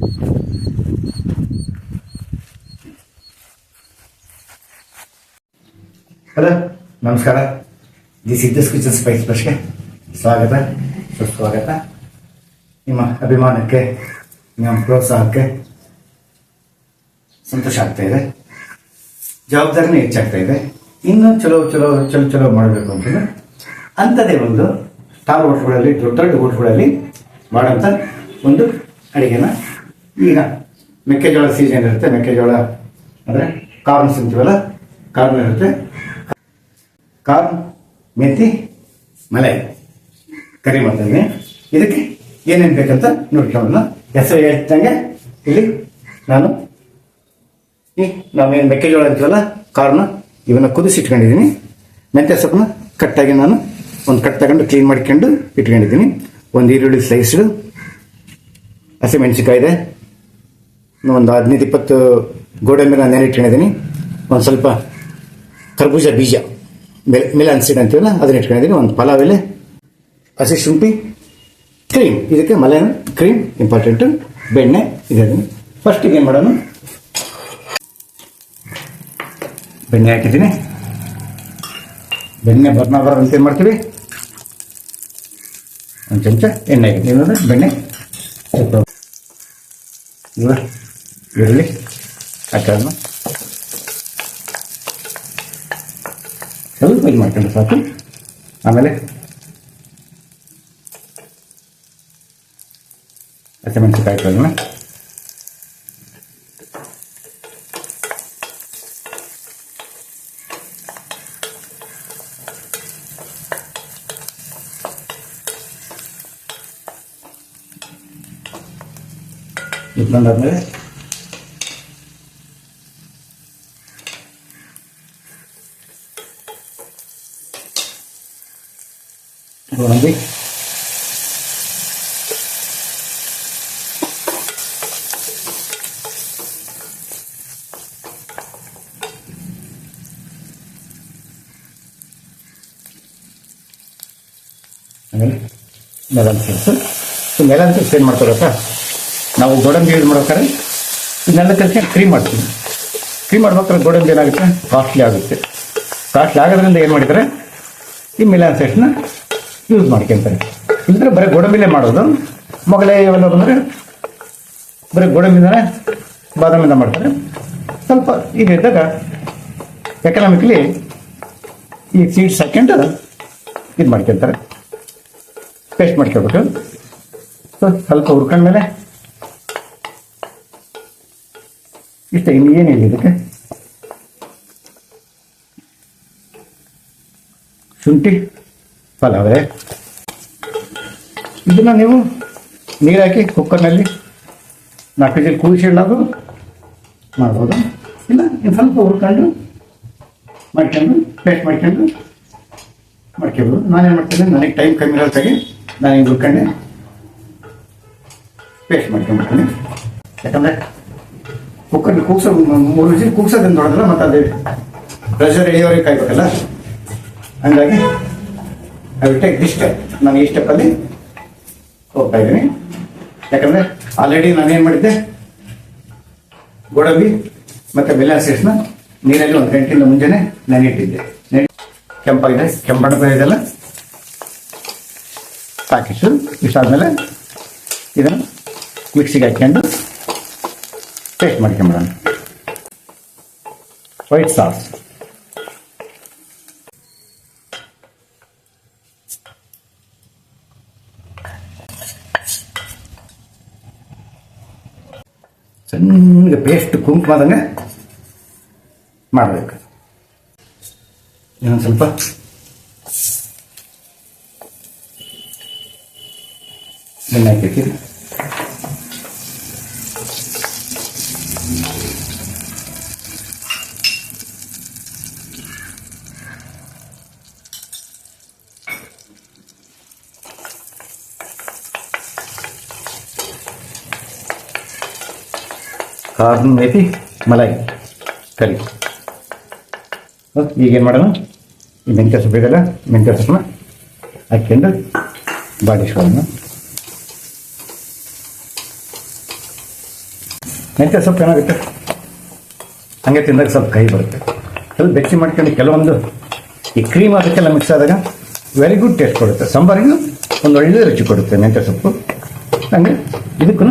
Hello ನಮಸ್ಕಾರ. The ಸಿದ್ದಸ್ kitchen Spice ಬಸ್ಗೆ ಸ್ವಾಗತ, ಸುಸ್ವಾಗತ. ನಿಮ್ಮ ಅಭಿಮಾನಕ್ಕೆ, ನಿಮ್ಮ ಪ್ರೋತ್ಸಾಹಕ್ಕೆ ಸಂತೋಷ ಆಗ್ತಾ ಇದೆ. ಜವಾಬ್ದಾರಿನೂ ಹೆಚ್ಚಾಗ್ತಾ ಇದೆ. ಇನ್ನೂ ಚಲೋ ಚಲೋ ಚಲೋ ಚಲೋ ಮಾಡಬೇಕು ಅಂತಂದ್ರೆ ಅಂಥದ್ದೇ ಒಂದು ಸ್ಟಾರ್ ಹೋಟ್ಲ್ಗಳಲ್ಲಿ ದೊಡ್ಡ ದೊಡ್ಡ ಹೋಟ್ಲ್ಗಳಲ್ಲಿ ಮಾಡೋಂಥ ಒಂದು ಅಡಿಗೆನ ಈಗ ಮೆಕ್ಕೆಜೋಳ ಸೀಸನ್ ಇರುತ್ತೆ, ಮೆಕ್ಕೆಜೋಳ ಅಂದರೆ ಕಾರ್ನ್ ಅಂತೀವಲ್ಲ ಕಾರ್ನ್ ಇರುತ್ತೆ. ಕಾರ್ನ್ ಮೆಥಿ ಮಲೈ, ಕರಿ ಮಾಡ್ತೀನಿ ಇದಕ್ಕೆ ಏನೇನು ಬೇಕಂತ ನೋಡ್ಕೊಳ್ಳೋಣ ಹೆಸರು ಹೇಳ್ತಂಗೆ ಇಲ್ಲಿ ನಾನು ಈ ನಾವೇನು ಮೆಕ್ಕೆಜೋಳ ಅಂತೀವಲ್ಲ, ಕಾರ್ನ ಇವನ್ನ ಕುದಿಸಿಟ್ಕೊಂಡಿದ್ದೀನಿ. ಮೆಂತ್ಯ ಸೊಪ್ಪನ್ನ ಕಟ್ಟಾಗಿ ನಾನು ಒಂದು ಕಟ್ ತಗೊಂಡು ಕ್ಲೀನ್ ಮಾಡ್ಕೊಂಡು ಇಟ್ಕೊಂಡಿದ್ದೀನಿ. ಒಂದು ಈರುಳ್ಳಿ ಸ್ಲೈಸ್ಡು ಹಸಿಮೆಣಸಿಕಾಯಿ ಇದೆ. ಒಂದು ಹದಿನೈದು, ಇಪ್ಪತ್ತು ಗೋಡಂಬಿನ ನಾನು ನೆನೆ ಇಟ್ಕೊಂಡಿದ್ದೀನಿ. ಒಂದು ಸ್ವಲ್ಪ ಕರ್ಬೂಜ ಬೀಜ, ಮೆಲ್, ಮಿಲಾನ್ ಸೀಡ್ ಅಂತೀವಲ್ಲ, ಅದನ್ನ ಇಟ್ಕೊಂಡಿದ್ದೀನಿ. ಒಂದು ಪಲಾವ್ ಎಲೆ, ಹಸಿ ಶುಂಠಿ, ಕ್ರೀಮ್. ಇದಕ್ಕೆ ಮಲೆ ಕ್ರೀಮ್, ಇಂಪಾರ್ಟೆಂಟು, ಬೆಣ್ಣೆ ಇದೆ ಫಸ್ಟಿಗೆ ಏನು ಮಾಡೋಣ? ಬೆಣ್ಣೆ ಹಾಕಿದ್ದೀನಿ. ಬೆಣ್ಣೆ ಬರ್ನ ಬರೋದಂತ ಏನು ಮಾಡ್ತೀವಿ? ಒಂದು ಚಮಚ ಎಣ್ಣೆ ಹಾಕಿದ್ದೀನಿ. ನೋಡಿ ಬೆಣ್ಣೆ. ಸ್ವಲ್ಪ ಈರುಳ್ಳಿ ಹಾಕೋಣ ಸ್ವಲ್ಪ ಇದು ಮಾಡ್ಕೊಂಡ್ರೆ ಸಾಕು ಆಮೇಲೆ ಹಸಿಮೆಣಸಿಕಾಯಿ ಹಾಕೋಣ ಇಟ್ಕೊಂಡಾದ್ಮೇಲೆ ಗೋಡಂಬಿ ಆಮೇಲೆ melon seeds so melon seeds ಏನು ಮಾಡ್ತಾರೆ ನಾವು ಗೋಡಂಬಿ ಯೂಸ್ ಮಾಡ್ಬೇಕಾದ್ರೆ ಇದನ್ನೆಲ್ಲ ಕ್ರೀಮ್ ಮಾಡ್ತೀವಿ. ಕ್ರೀಮ್ ಮಾಡ್ಬೇಕಾದ್ರೆ ಗೋಡಂಬಿ ಏನಾಗುತ್ತೆ? ಕಾಸ್ಟ್ಲಿ ಆಗುತ್ತೆ. ಕಾಸ್ಟ್ಲಿ ಆಗೋದ್ರಿಂದ ಏನು ಮಾಡಿದ್ದಾರೆ? ಈ ಮೆಲನ್ ಸೆಟ್ನ ಯೂಸ್ ಮಾಡ್ಕೊಂತಾರೆ. ಇಲ್ಲದ್ರೆ ಬರೀ ಗೋಡಂಬಿಲೇ ಮಾಡೋದು. ಮೊಗಲೇ ಇವೆಲ್ಲ ಬಂದರೆ ಬರೀ ಗೋಡಂಬಿಂದನೇ ಬಾದಾಮಿಂದ ಮಾಡ್ತಾರೆ. ಸ್ವಲ್ಪ ಈಗ ಇದ್ದಾಗ ಎಕನಾಮಿಕ್ಲಿ ಈ ಸೀಡ್ಸ್ ಹಾಕ್ಕೊಂಡು ಇದು ಮಾಡ್ಕೊತಾರೆ. ಪೇಸ್ಟ್ ಮಾಡ್ಕೊಬೇಕು ಸೊ, ಸ್ವಲ್ಪ ಹುರ್ಕೊಂಡ್ಮೇಲೆ ಇಷ್ಟ ಇನ್ನು ಏನಿಲ್ಲ ಇದಕ್ಕೆ? ಶುಂಠಿ. ಪಲಾವೆ ಇದನ್ನು ನೀವು ನೀರು ಹಾಕಿ ಕುಕ್ಕರ್ನಲ್ಲಿ ನಾಲ್ಕು ವಿಜಿಲ್ ಕೂದಿಸಿಡೋದು ಮಾಡ್ಬೋದು. ಇಲ್ಲ ಇನ್ನು ಸ್ವಲ್ಪ ಹುರ್ಕೊಂಡು ಮಾಡ್ಕೊಂಡು ಪೇಸ್ಟ್ ಮಾಡ್ಕೊಂಡು ಮಾಡ್ಕೊಬೋದು. ನಾನೇನು ಮಾಡ್ತೀನಿ, ನನಗೆ ಟೈಮ್ ಕಮ್ಮಿ ಇರೋದಾಗಿ ನಾನು ಹುರ್ಕೊಂಡೆ ಪೇಸ್ಟ್ ಮಾಡ್ಕೊಂಡ್ಬಿಡ್ತೀನಿ ಯಾಕಂದರೆ ಕುಕ್ಕರ್ ಕೂಗ್ಸೋ, ಮೂರು ವಿಜಿಲ್ ಕೂಗ್ಸೋದನ್ನು ನೋಡಿದ್ರೆ ಮತ್ತೆ ಅದೇ ಪ್ರೆಷರ್ ಇಳಿಯೋರಿಗೆ ಕಾಯ್ಬೇಕಲ್ಲ? ಹಂಗಾಗಿ I will take this step ನಾನು ಈ ಸ್ಟೆಪ್ಪಲ್ಲಿ ಹೋಗ್ತಾ ಇದ್ದೀನಿ. ಯಾಕಂದರೆ ಆಲ್ರೆಡಿ ನಾನು ಏನು ಮಾಡಿದ್ದೆ? ಗೋಡಂಬಿ ಮತ್ತು ನ ನೀರಲ್ಲಿ ಒಂದು ಗಂಟೆಯಿಂದ ಮುಂಜಾನೆ ನೆನೆಯಿಟ್ಟಿದ್ದೆ ನೆನೆ ಕೆಂಪಾಗಿದೆ. ಕೆಂಪಣ್ಣ ಇದೆಲ್ಲ. ಸಾಕಿಷ್ಟು ಇಷ್ಟಾದ್ಮೇಲೆ ಇದನ್ನು ಮಿಕ್ಸಿಗೆ ಹಾಕ್ಕೊಂಡು ಪೇಸ್ಟ್ ಮಾಡ್ಕೊಂಬಿಡೋಣ. ವೈಟ್ ಸಾಸ್ ಪೇಸ್ಟ್ ಕುಂಕುಮದಂಗೆ ಮಾಡಬೇಕು. ಇನ್ನೊಂದು ಸ್ವಲ್ಪ. ಬೆಣ್ಣೆ ಹಾಕಿರ್ತೀರಿ ಕಾರ್ನ್ ಐತಿ ಮಲಾಯಿ ಕರಿ ಈಗೇನು ಮಾಡೋಣ? ಈ ಮೆಂತ್ಯ ಸೊಪ್ಪು ಇದೆಲ್ಲ ಮೆಂತ್ಯ ಸೊಪ್ಪನ್ನ ಹಾಕ್ಕೊಂಡು ಬಾಡಿಸ್ಕೊಳ್ಳೋಣ ಮೆಂತ್ಯ ಸೊಪ್ಪು ಏನಾಗುತ್ತೆ? ಹಂಗೆ ತಿಂದಾಗ ಸ್ವಲ್ಪ ಕಹಿ ಬರುತ್ತೆ. ಸ್ವಲ್ಪ ಬೆಚ್ಚಿ ಮಾಡ್ಕೊಂಡು ಕೆಲವೊಂದು ಈ ಕ್ರೀಮ್ ಅದಕ್ಕೆಲ್ಲ ಮಿಕ್ಸ್ ಆದಾಗ ವೆರಿ ಗುಡ್ ಟೇಸ್ಟ್ ಕೊಡುತ್ತೆ. ಸಾಂಬಾರಿಗೂ ಒಂದು ಒಳ್ಳೆ ರುಚಿ ಕೊಡುತ್ತೆ ಮೆಂತ್ಯ ಸೊಪ್ಪು. ಹಂಗೆ ಇದಕ್ಕೂ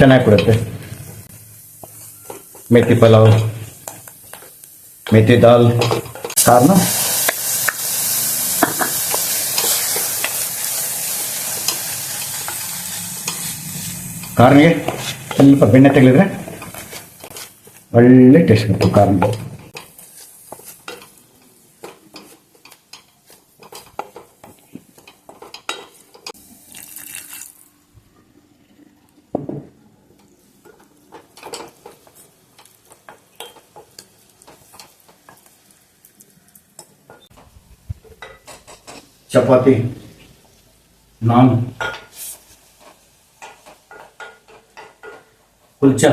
ಚೆನ್ನಾಗಿ ಕೊಡುತ್ತೆ. ಮೇಥಿ ಪಲಾವ್ ಮೇಥಿ ದಾಲ್ ಸಾರನ್ನ ಕಾರ್ನಿಗೆ ಸ್ವಲ್ಪ ಬೆಣ್ಣೆ ತೆಗೆಲಿದ್ರೆ ಒಳ್ಳೆ ಟೇಸ್ಟ್ ಬರ್ತದೆ ಕಾರ್ನಿಗೆ. ಚಪಾತಿ, ನಾನ್, ಕುಲ್ಚ,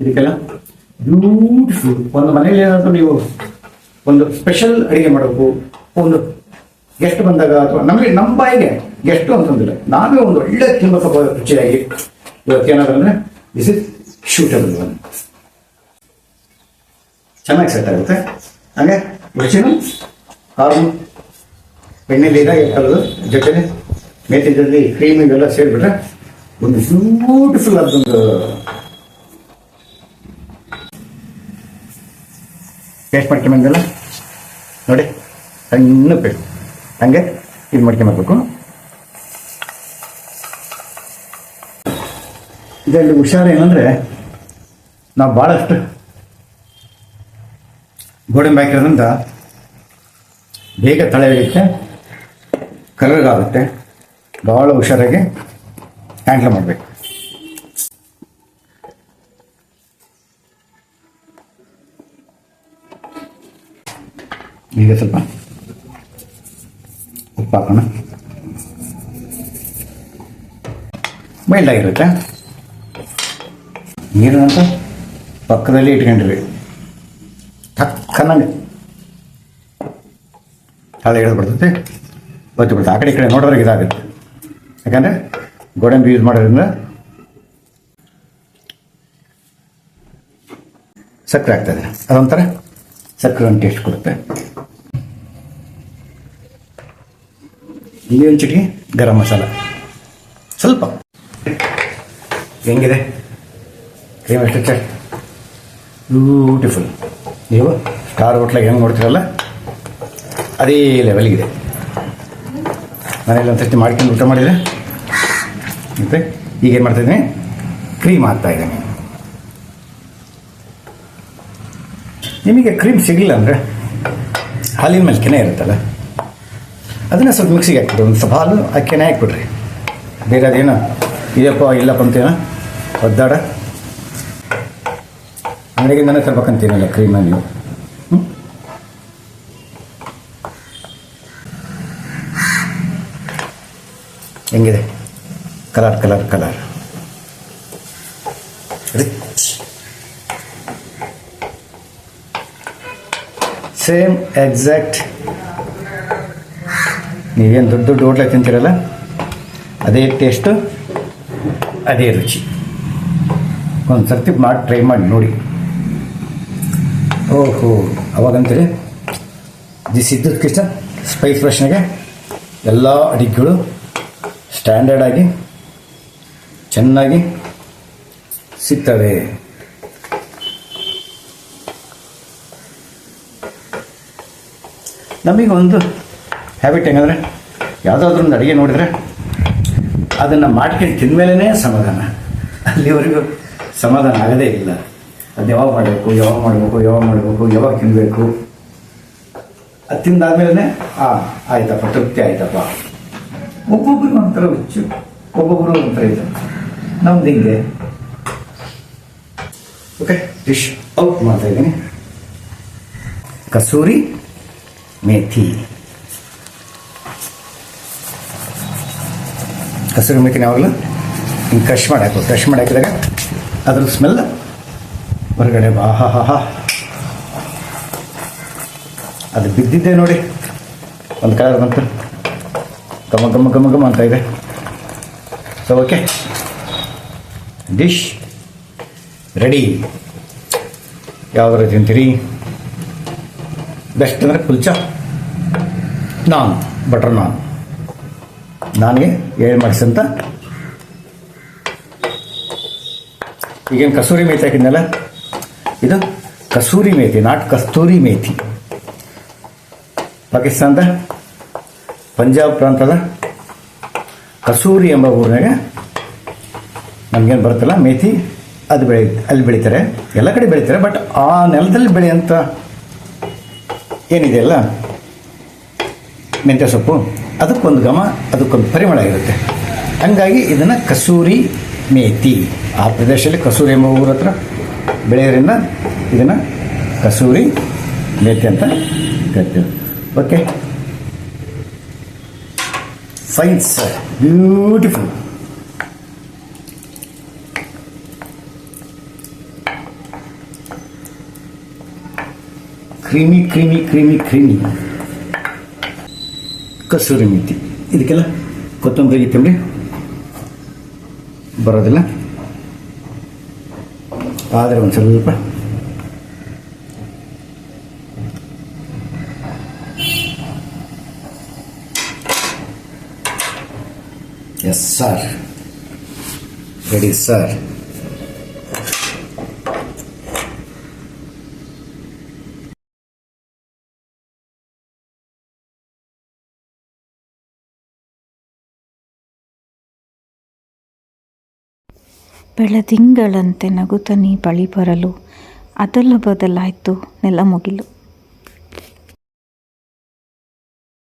ಇದಕ್ಕೆಲ್ಲ ಬ್ಯೂಟಿಫುಲ್ ಒಂದು ಮನೇಲಿ ಏನಾದರೂ ನೀವು ಒಂದು ಸ್ಪೆಷಲ್ ಅಡುಗೆ ಮಾಡಬೇಕು, ಒಂದು ಗೆಸ್ಟ್ ಬಂದಾಗ ಅಥವಾ ನಮಗೆ ನಮ್ಮ ಬಾಯಿಗೆ ಗೆಸ್ಟು ಅಂತಂದಿಲ್ಲ, ನಾವೇ ಒಂದು ಒಳ್ಳೆ ತಿನ್ಬೇಕು ರುಚಿಯಾಗಿ ಇವತ್ತು ಅಂದ್ರೆ ದಿಸ್ ಇಸ್ ಶೂಟಬಲ್ ಒನ್ ಚೆನ್ನಾಗಿ ಸೆಟ್ ಆಗುತ್ತೆ. ಹಾಗೆ ರುಚಿನೂ ಕಾರು ಎಣ್ಣೆಲಿ ಇದಾಗ ಕಲದು ಜೊತೆ ಜೊತೆ ಕ್ರೀಮ್ ಇವೆಲ್ಲ ಸೇರಿಬಿಟ್ರೆ ಒಂದು ಬ್ಯೂಟಿಫುಲ್ ಅದೊಂದು ಪೇಸ್ಟ್ ಮಾಡ್ಕೊಂಬಂದಲ್ಲ ನೋಡಿ, ಸಣ್ಣ ಪೇಸ್ಟ್ ಹಂಗೆ ಇದು ಮಾಡ್ಕೊಂಬರ್ಬೇಕು ಇದರಲ್ಲಿ ಹುಷಾರು ಏನಂದ್ರೆ ನಾವು ಭಾಳಷ್ಟು ಗೋಡಂಬಿ ಹಾಕಿರೋದ್ರಿಂದ ಬೇಗ ತಳೆ ಹಿಡಿಯುತ್ತೆ ಕರಗಾಗುತ್ತೆ ಭಾಳ ಹುಷಾರಾಗಿ ಹ್ಯಾಂಡ್ಲ್ ಮಾಡಬೇಕು. ಈಗ ಸ್ವಲ್ಪ ಉಪ್ಪು ಹಾಕೋಣ. ಮೈಲ್ಡ್ ಆಗಿರುತ್ತೆ. ಅಂತ ಪಕ್ಕದಲ್ಲಿ ಇಟ್ಕೊಂಡಿರಿ. ತಕ್ಕನಂಗೆ. ಹಿಡಿದು ಬಿಡ್ತೈತೆ ಒತ್ತಿ ಬಿಡ್ತದೆ ಆ ಕಡೆ ಈ ಕಡೆ ನೋಡೋರಿಗೆ ಇದಾಗುತ್ತೆ. ಯಾಕಂದರೆ ಗೋಡಂಬಿ ಯೂಸ್ ಮಾಡೋದ್ರಿಂದ ಸಕ್ಕರೆ ಆಗ್ತದೆ. ಅದೊಂಥರ ಸಕ್ಕರೆ ಒಂದು ಟೇಸ್ಟ್ ಕೊಡುತ್ತೆ. ಇಲ್ಲಿ ಒಂದು ಚಿಟಿಕೆ ಗರಂ ಮಸಾಲ. ಸ್ವಲ್ಪ. ಹೆಂಗಿದೆ? ಕ್ರೀಮ್ ಎಷ್ಟು ಬ್ಯೂಟಿಫುಲ್ ನೀವು ಸ್ಟಾರ್ ಹೋಟ್ಲಾಗ ಹೆಂಗೆ ನೋಡ್ತೀರಲ್ಲ, ಅದೇ ಲೆವೆಲ್ಗಿದೆ ಮನೇಲಿ ಒಂದು ಸರ್ತಿ ಮಾಡ್ಕೊಂಡು ಊಟ ಮಾಡಿದೆ ಮತ್ತು ಈಗ ಏನು ಮಾಡ್ತಾಯಿದ್ದೀನಿ ಕ್ರೀಮ್ ಹಾಕ್ತಾ ಇದ್ದೀನಿ. ನಿಮಗೆ ಕ್ರೀಮ್ ಸಿಗಲಿಲ್ಲ ಅಂದರೆ ಹಾಲಿನ ಮೇಲೆ ಕೆನೆ ಇರುತ್ತಲ್ಲ? ಅದನ್ನು ಸ್ವಲ್ಪ ಮಿಕ್ಸಿಗೆ ಹಾಕ್ಬಿಡ್ರಿ ಒಂದು ಸ್ವಲ್ಪ ಹಾಲು ಆ ಕೆನೆ ಹಾಕ್ಬಿಡ್ರಿ. ಬೇರೆ ಅದೇನು ಇದಪ್ಪ ಇಲ್ಲಪ್ಪ ಅಂತೇನೋ ಒದ್ದಾಡ. ಅಂಗಡಿಗಿಂದನೇ ತರ್ಬೇಕಂತೀನಲ್ಲ ಕ್ರೀಮನ್ನ ಹೆಂಗಿದೆ? Colour colour colour rich same exact ನೀವೇನು ದೊಡ್ಡ ದೊಡ್ಡ ಹೋಟ್ಲಾಗ ತಿಂತೀರಲ್ಲ? ಅದೇ ಟೇಸ್ಟು ಅದೇ ರುಚಿ. ಒಂದು ಸರ್ತಿ ಮಾಡಿ ಟ್ರೈ ಮಾಡಿ ನೋಡಿ. ಓಹೋ, ಅವಾಗಂತೀರಿ? ದಿಸ್ ಕೃಷ್ಣ ಸ್ಪೈಸ್ ಫ್ರೆಶ್ನಾಗೆ ಎಲ್ಲ ಅಡಿಗೆಗಳು ಸ್ಟ್ಯಾಂಡರ್ಡ್ ಆಗಿ ಚೆನ್ನಾಗಿ ಸಿಗ್ತವೆ ನಮಗೆ ಒಂದು ಹ್ಯಾಬಿಟ್ ಹೆಂಗಂದ್ರೆ, ಯಾವುದಾದ್ರೂ ಒಂದು ಅಡುಗೆ ನೋಡಿದರೆ ಅದನ್ನು ಮಾಡ್ಕೊಂಡು ತಿಂದಮೇಲೇ ಸಮಾಧಾನ. ಅಲ್ಲಿವರೆಗೂ ಸಮಾಧಾನ ಆಗದೇ ಇಲ್ಲ. ಅದು ಯಾವಾಗ ಮಾಡಬೇಕು ಯಾವಾಗ ಮಾಡಬೇಕು ಯಾವಾಗ ಮಾಡಬೇಕು, ಯಾವಾಗ ತಿನ್ನಬೇಕು ಅದು ತಿಂದಾದ್ಮೇಲೆ ಆ, ಆಯ್ತಪ್ಪ, ತೃಪ್ತಿ ಆಯ್ತಪ್ಪ. ಒಬ್ಬೊಬ್ಬರಿಗೆ ಒಂಥರ ಹುಚ್ಚು, ಒಬ್ಬೊಬ್ಬರು ಒಂಥರ ಇದು. ನಮ್ದು ಹಿಂಗೆ. ಓಕೆ ಡಿಶ್ ಔಟ್ ಮಾಡ್ತಾ ಇದ್ದೀನಿ. ಕಸೂರಿ ಮೇಥಿ. ಕಸೂರಿ ಮೇಥಿನ ಯಾವಾಗಲೂ ಹಿಂಗೆ ಕ್ರಶ್ ಮಾಡಿ ಹಾಕು ಕ್ರಶ್ ಮಾಡಿ ಹಾಕಿದಾಗ ಅದ್ರ ಸ್ಮೆಲ್ ಹೊರಗಡೆ ಬಾ, ಹಾ ಹಾ ಹಾ. ಅದು ಬಿದ್ದಿದ್ದೆ ನೋಡಿ, ಒಂದು ಕಲರ್ ಬಂತು. ಘಮ ಘಮ ಘಮ ಘಮ ಅಂತ ಇದೆ ಸೊ ಓಕೆ ಡಿಶ್ ರೆಡಿ ಯಾವ್ದಾರು ತಿಂತೀರಿ? ಬೆಸ್ಟ್ ಅಂದರೆ ಕುಲ್ಚಾ. ನಾನ್ ಬಟರ್ ನಾನ್ ನಾನ್ಗೆ ಏಳು ಮಾಡಿಸಂತ ಈಗೇನು ಕಸೂರಿ ಮೇತಿ ಹಾಕಿದ್ನಲ್ಲ? ಇದು ಕಸೂರಿ ಮೇತಿ, ನಾಟ್ ಕಸ್ತೂರಿ ಮೇತಿ. ಪಾಕಿಸ್ತಾನದ ಪಂಜಾಬ್ ಪ್ರಾಂತದ ಕಸೂರಿ ಎಂಬ ಊರಿನಾಗ ನಮಗೇನು ಬರುತ್ತಲ್ಲ, ಮೇಥಿ ಅದು ಬೆಳೆ, ಅಲ್ಲಿ ಬೆಳೀತಾರೆ. ಎಲ್ಲ ಕಡೆ ಬೆಳೀತಾರೆ ಬಟ್ ಆ ನೆಲದಲ್ಲಿ ಬೆಳೆಯಂಥ ಏನಿದೆಯಲ್ಲ, ಮೆಂತ್ಯ ಸೊಪ್ಪು, ಅದಕ್ಕೊಂದು ಘಮ, ಅದಕ್ಕೊಂದು ಪರಿಮಳ ಇರುತ್ತೆ. ಹಂಗಾಗಿ ಇದನ್ನು ಕಸೂರಿ ಮೇಥಿ. ಆ ಪ್ರದೇಶದಲ್ಲಿ ಕಸೂರಿ ಎಂಬ ಊರ ಹತ್ರ ಬೆಳೆಯೋದ್ರಿಂದ ಇದನ್ನು ಕಸೂರಿ ಮೇಥಿ ಅಂತ ಕರಿತೀವಿ. Okay fine sir beautiful creamy creamy creamy creamy kasuri methi ಇದಕ್ಕೆಲ್ಲ ಕೊತ್ತಂಬರಿ ಗಿತ್ತಂಬರಿ ಬರೋದಿಲ್ಲ ಆದರೆ ಒಂದು ಸ್ವಲ್ಪ ಎಸ್ ಸರ್ ರೆಡಿ ಸರ್ ಬೆಳದಿಂಗಳಂತೆ ನಗುತನಿ ಬಳಿ ಬರಲು ಅದಲ್ಲ ಬದಲಾಯಿತು ನೆಲ ಮುಗಿಲು.